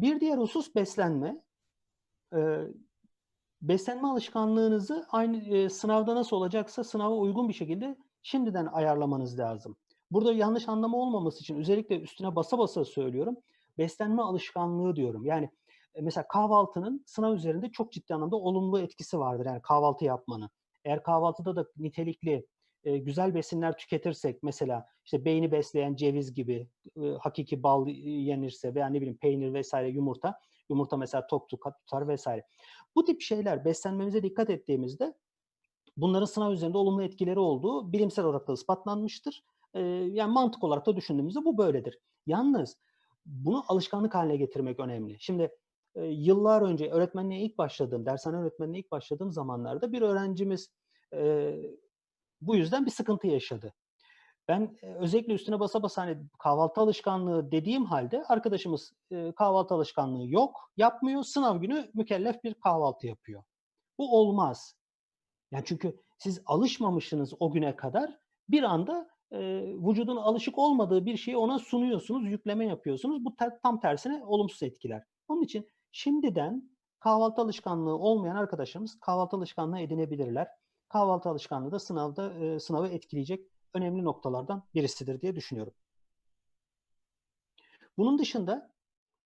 Bir diğer husus beslenme. Ee, beslenme alışkanlığınızı aynı e, sınavda nasıl olacaksa sınava uygun bir şekilde şimdiden ayarlamanız lazım. Burada yanlış anlama olmaması için özellikle üstüne basa basa söylüyorum. Beslenme alışkanlığı diyorum. Yani e, mesela kahvaltının sınav üzerinde çok ciddi anlamda olumlu etkisi vardır. Yani kahvaltı yapmanın. Eğer kahvaltıda da nitelikli e, güzel besinler tüketirsek mesela işte beyni besleyen ceviz gibi e, hakiki bal yenirse veya ne bileyim peynir vesaire yumurta yumurta mesela tok tutar vesaire. Bu tip şeyler beslenmemize dikkat ettiğimizde bunların sınav üzerinde olumlu etkileri olduğu bilimsel olarak da ispatlanmıştır. E, yani mantık olarak da düşündüğümüzde bu böyledir. Yalnız bunu alışkanlık haline getirmek önemli. Şimdi e, yıllar önce öğretmenliğe ilk başladığım, dershane öğretmenliğe ilk başladığım zamanlarda bir öğrencimiz e, bu yüzden bir sıkıntı yaşadı. Ben özellikle üstüne basa basa hani kahvaltı alışkanlığı dediğim halde arkadaşımız e, kahvaltı alışkanlığı yok, yapmıyor. Sınav günü mükellef bir kahvaltı yapıyor. Bu olmaz. Yani çünkü siz alışmamışsınız o güne kadar bir anda e, vücudun alışık olmadığı bir şeyi ona sunuyorsunuz, yükleme yapıyorsunuz. Bu ter, tam tersine olumsuz etkiler. Onun için şimdiden kahvaltı alışkanlığı olmayan arkadaşlarımız kahvaltı alışkanlığı edinebilirler. Kahvaltı alışkanlığı da sınavda e, sınavı etkileyecek önemli noktalardan birisidir diye düşünüyorum. Bunun dışında